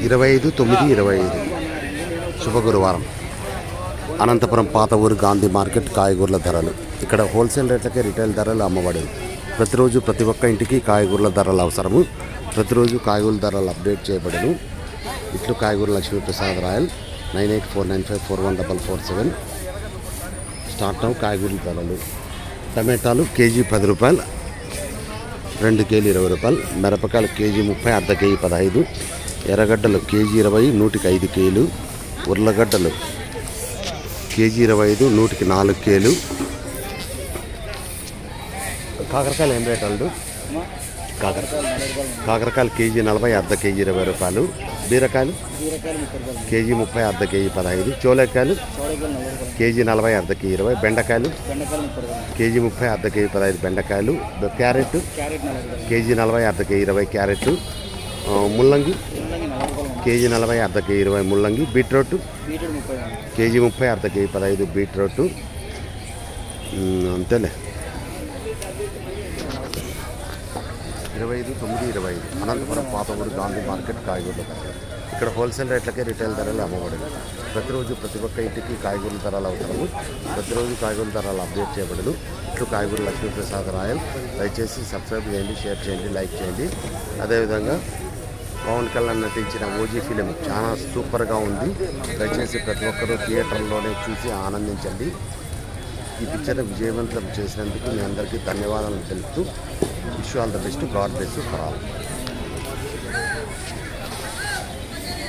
ఇరవై ఐదు తొమ్మిది ఇరవై ఐదు. శుభ గురువారం. అనంతపురం పాత ఊరు గాంధీ మార్కెట్ కాయగూరల ధరలు. ఇక్కడ హోల్సేల్ రేట్లకే రిటైల్ ధరలు అమ్మబడేవి. ప్రతిరోజు ప్రతి ఒక్క ఇంటికి కాయగూరల ధరలు అవసరము. ప్రతిరోజు కాయగూరల ధరలు అప్డేట్ చేయబడను. ఇట్లు కాయగూర Lakshmiprasad Rayal. Nine eight four nine five four one double four seven. Start అవు కాయగూరల ధరలు. టమాటాలు కేజీ పది రూపాయలు. రెండు కేజీలు ఇరవై రూపాయలు. మిరపకాయలు కేజీ ముప్పై అర్ధ కేజీ పదహైదు. ఎర్రగడ్డలు కేజీ ఇరవై నూటికి ఐదు కేలు. ఉర్లగడ్డలు కేజీ ఇరవై ఐదు నూటికి నాలుగు కేలు. కాకరకాయలు ఏం రేట్ అల్లు కాకరకాయ కాకరకాయలు కేజీ నలభై అర్ధ కేజీ ఇరవై రూపాయలు. బీరకాయలు? కేజీ ముప్పై అర్ధ కేజీ పదహైదు. చోలేకాయలు కేజీ నలభై అర్ధ కేజీ ఇరవై. బెండకాయలు? కేజీ ముప్పై అర్ధ కేజీ పదహైదు బెండకాయలు. క్యారెట్? కేజీ నలభై అర్ధ కేజీ ఇరవై క్యారెట్. ముల్లంగి? కేజీ నలభై అర్ధ కేజీ ఇరవై ముల్లంగి బీట్రూట్. కేజీ ముప్పై అర్ధ కేజీ పదహైదు బీట్రూట్. అంతేలే. ఇరవై ఐదు తొమ్మిది ఇరవై ఐదు అనంతపురం పాతవూరు గాంధీ మార్కెట్ కాయగూరల ఇక్కడ హోల్సేల్ రేట్లకే రిటైల్ ధరలు అమ్మబడింది ప్రతిరోజు ప్రతి ఒక్క ఇంటికి కాయగూరల ధరలు అవసరము. ప్రతిరోజు కాయగూరల ధరలు అప్డేట్ చేయబడను ఇట్లు కాయగూర లక్ష్మీప్రసాద్ రాయల్. దయచేసి సబ్స్క్రైబ్ చేయండి షేర్ చేయండి లైక్ చేయండి. అదేవిధంగా పవన్ కళ్యాణ్ నటించిన ఓజీ ఫిలిం చాలా సూపర్గా ఉంది. దయచేసి ప్రతి ఒక్కరూ థియేటర్లోనే చూసి ఆనందించండి. ఈ పిక్చర్ విజయవంతం చేసినందుకు మీ అందరికీ ధన్యవాదాలు తెలుపుతూ wish all the best God best for all.